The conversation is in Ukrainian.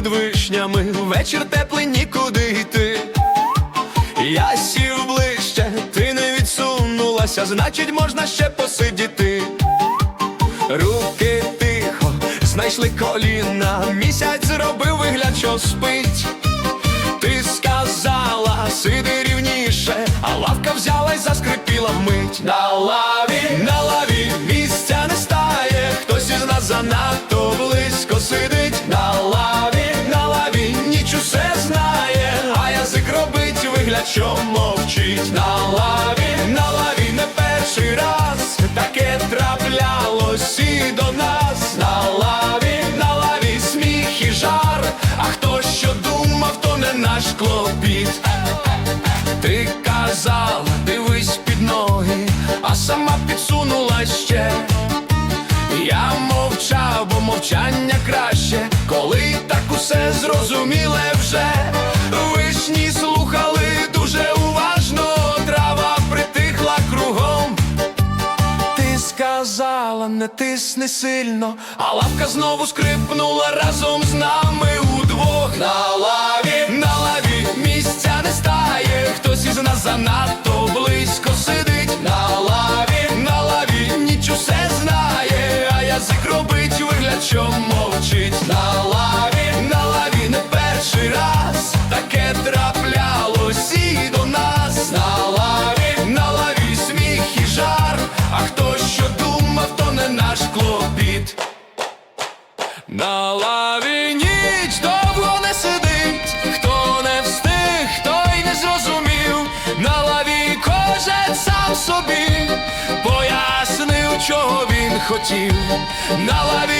під вишнями, вечір теплий нікуди йти. Я сів ближче, ти не відсунулася, значить можна ще посидіти. Руки тихо, знайшли коліна, місяць зробив вигляд, що спить. Ти сказала, сиди рівніше, а лавка взяла й заскрипіла вмить. На лаві, на лаві місця не стає, хтось із нас занадто близько сидить. Що мовчить. На лаві, на лаві не перший раз таке траплялось і до нас. На лаві, на лаві сміх і жар, а хто що думав, то не наш клопіт. Ти казала, дивись під ноги, а сама підсунула ще. Я мовчав, бо мовчання краще, коли так усе зрозуміле вже. Сказала, не тисни сильно, а лавка знову скрипнула разом з нами На лаві ніч довго не сидить, хто не встиг, той не зрозумів. На лаві кожен сам собі пояснив, чого він хотів. На лаві